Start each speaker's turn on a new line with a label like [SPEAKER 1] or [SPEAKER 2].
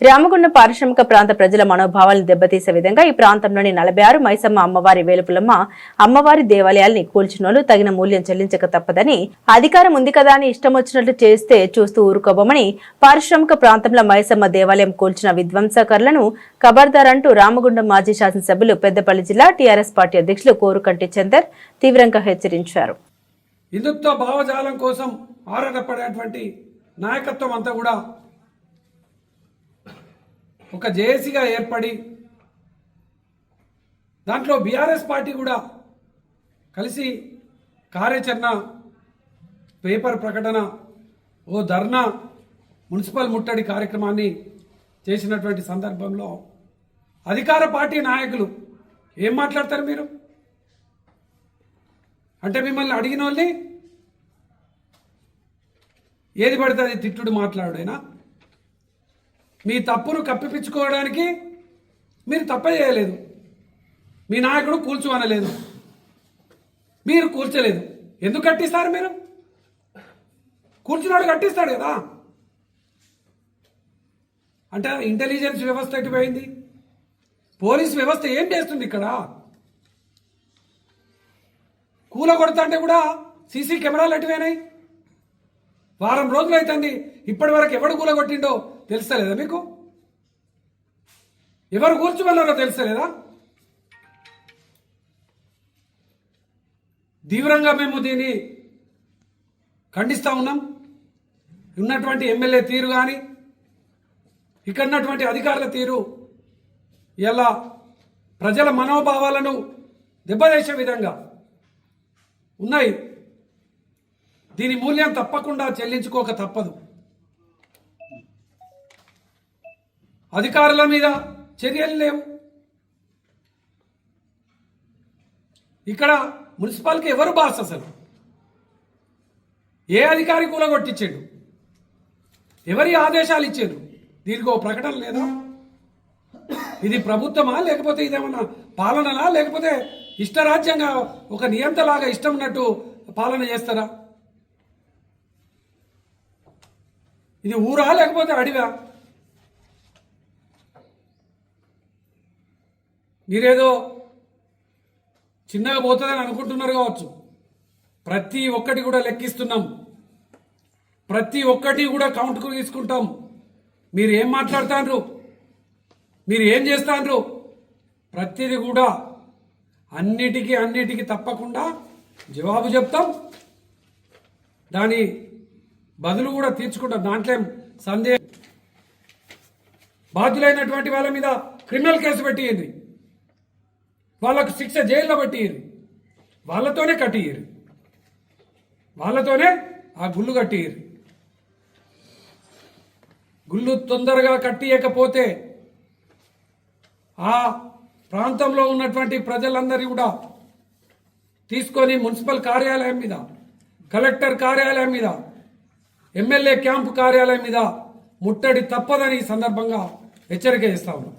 [SPEAKER 1] రామగుండం పారిశ్రామిక ప్రాంత ప్రజల మనోభావాలను దెబ్బతీసే విధంగా ఈ ప్రాంతంలోని నలభై ఆరు మైసమ్మ అమ్మవారి వేలుపులమ్మ అమ్మవారి దేవాలయాల్ని కూల్చినోళ్ళు తగిన మూల్యం చెల్లించక తప్పదని అధికారం ఉంది కదా అని ఇష్టం వచ్చినట్లు చేస్తే చూస్తూ ఊరుకోబోమని పారిశ్రామిక ప్రాంతంలో మైసమ్మ దేవాలయం కూల్చిన విధ్వంసకరులను ఖబర్దార్ అంటూ రామగుండం మాజీ శాసనసభ్యులు పెద్దపల్లి జిల్లా టీఆర్ఎస్ పార్టీ అధ్యక్షులు కోరుకంటి చందర్ తీవ్రంగా హెచ్చరించారు.
[SPEAKER 2] హిందుత్వ భావజాలం కోసం ఆరాటపడేటువంటి నాయకత్వం అంతా కూడా ఒక జేఏసీగా ఏర్పడి దాంట్లో బీఆర్ఎస్ పార్టీ కూడా కలిసి కార్యాచరణ పేపర్ ప్రకటన ఓ ధర్నా మున్సిపల్ ముట్టడి కార్యక్రమాన్ని చేసినటువంటి సందర్భంలో అధికార పార్టీ నాయకులు ఏం మాట్లాడతారు మీరు? అంటే మిమ్మల్ని అడిగిన వాళ్ళని ఏది పడితే అది తిట్టుడు మాట్లాడేనా మీ తప్పును కప్పిపించుకోవడానికి మీరు తప్ప చేయలేదు. మీ నాయకుడు కూల్చు అనలేదు మీరు కూల్చలేదు. ఎందుకు కట్టిస్తారు మీరు? కూర్చున్నాడు కట్టిస్తాడు కదా. అంటే ఇంటెలిజెన్స్ వ్యవస్థ ఎటుపోయింది? పోలీస్ వ్యవస్థ ఏం చేస్తుంది ఇక్కడ? కూల కొడతాంటే కూడా సీసీ కెమెరాలు ఎటువైనాయి? వారం రోజులు అవుతుంది ఇప్పటి వరకు ఎవడు కూల కొట్టిండో తెలుస్తలేదా మీకు? ఎవరు కూర్చోమన్నారో తెలుస్తలేదా? తీవ్రంగా మేము దీన్ని ఖండిస్తూ ఉన్నాం. ఉన్నటువంటి ఎమ్మెల్యే తీరు కానీ ఇక్కడ ఉన్నటువంటి అధికారుల తీరు ఇలా ప్రజల మనోభావాలను దెబ్బతీసే విధంగా ఉన్నాయి. దీని మూల్యం తప్పకుండా చెల్లించుకోక తప్పదు. అధికారుల మీద చర్యలు లేవు. ఇక్కడ మున్సిపాలిటీ ఎవరు బాస్ అసలు? ఏ అధికారి కూలగొట్టించాడు? ఎవరి ఆదేశాలు ఇచ్చారు? దీనికి ఒక ప్రకటన లేదా? ఇది ప్రభుత్వమా లేకపోతే ఇదేమన్నా పాలననా లేకపోతే ఇష్టరాజ్యంగా ఒక నియంతలాగా ఇష్టం ఉన్నట్టు పాలన చేస్తారా? ఇది ఊరా లేకపోతే అడివా మీరేదో చిన్నగా పోతుందని అనుకుంటున్నారు కావచ్చు. ప్రతి ఒక్కటి కూడా లెక్కిస్తున్నాం. ప్రతి ఒక్కటి కూడా కౌంట్కు తీసుకుంటాం. మీరు ఏం మాట్లాడుతాండ్రు మీరు ఏం చేస్తాండ్రు ప్రతిది కూడా అన్నిటికీ అన్నిటికీ తప్పకుండా జవాబు చెప్తాం. దాని బదులు కూడా తీర్చుకుంటాం. దాంట్లో సందేహం? బాధ్యులైనటువంటి వాళ్ళ మీద క్రిమినల్ కేసు పెట్టింది. వాళ్ళకు శిక్ష జైల్లో పట్టియరు వాళ్ళతోనే కట్టియరు వాళ్ళతోనే ఆ గుళ్ళు కట్టియరు గుళ్ళు తొందరగా కట్టియకపోతే ఆ ప్రాంతంలో ఉన్నటువంటి ప్రజలందరూ కూడా తీసుకొని మున్సిపల్ కార్యాలయం మీద కలెక్టర్ కార్యాలయం మీద ఎమ్మెల్యే క్యాంపు కార్యాలయం మీద ముట్టడి తప్పదని ఈ సందర్భంగా హెచ్చరిక చేస్తా ఉన్నాం.